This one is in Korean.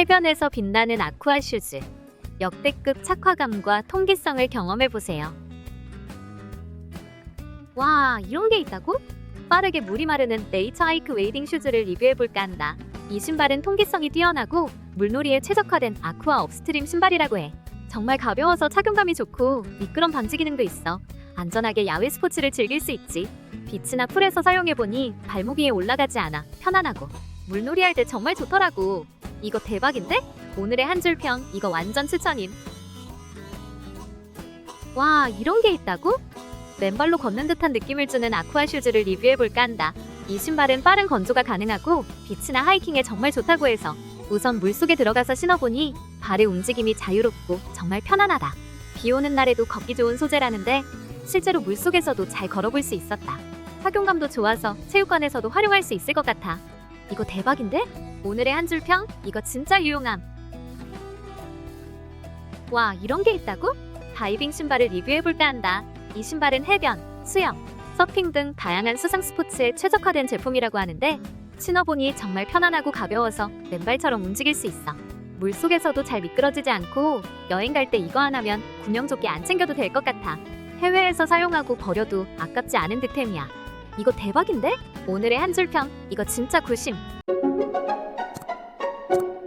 해변에서 빛나는 아쿠아 슈즈. 역대급 착화감과 통기성을 경험해 보세요. 와, 이런 게 있다고? 빠르게 물이 마르는 네이처 하이크 웨이딩 슈즈를 리뷰해 볼까 한다. 이 신발은 통기성이 뛰어나고 물놀이에 최적화된 아쿠아 업스트림 신발이라고 해. 정말 가벼워서 착용감이 좋고 미끄럼 방지 기능도 있어. 안전하게 야외 스포츠를 즐길 수 있지. 비치나 풀에서 사용해 보니 발목 위에 올라가지 않아 편안하고 물놀이 할 때 정말 좋더라고. 이거 대박인데? 오늘의 한 줄평 이거 완전 추천임. 와 이런 게 있다고? 맨발로 걷는 듯한 느낌을 주는 아쿠아 슈즈를 리뷰해 볼까 한다. 이 신발은 빠른 건조가 가능하고 비치나 하이킹에 정말 좋다고 해서 우선 물속에 들어가서 신어보니 발의 움직임이 자유롭고 정말 편안하다. 비 오는 날에도 걷기 좋은 소재라는데 실제로 물속에서도 잘 걸어볼 수 있었다. 착용감도 좋아서 체육관에서도 활용할 수 있을 것 같아. 이거 대박인데? 오늘의 한 줄 평? 이거 진짜 유용함. 와, 이런 게 있다고? 다이빙 신발을 리뷰해볼까 한다. 이 신발은 해변, 수영, 서핑 등 다양한 수상 스포츠에 최적화된 제품이라고 하는데 신어보니 정말 편안하고 가벼워서 맨발처럼 움직일 수 있어. 물 속에서도 잘 미끄러지지 않고 여행 갈 때 이거 하나면 구명조끼 안 챙겨도 될 것 같아. 해외에서 사용하고 버려도 아깝지 않은 득템이야. 이거 대박인데? 오늘의 한 줄 평 이거 진짜 굴심. Thank you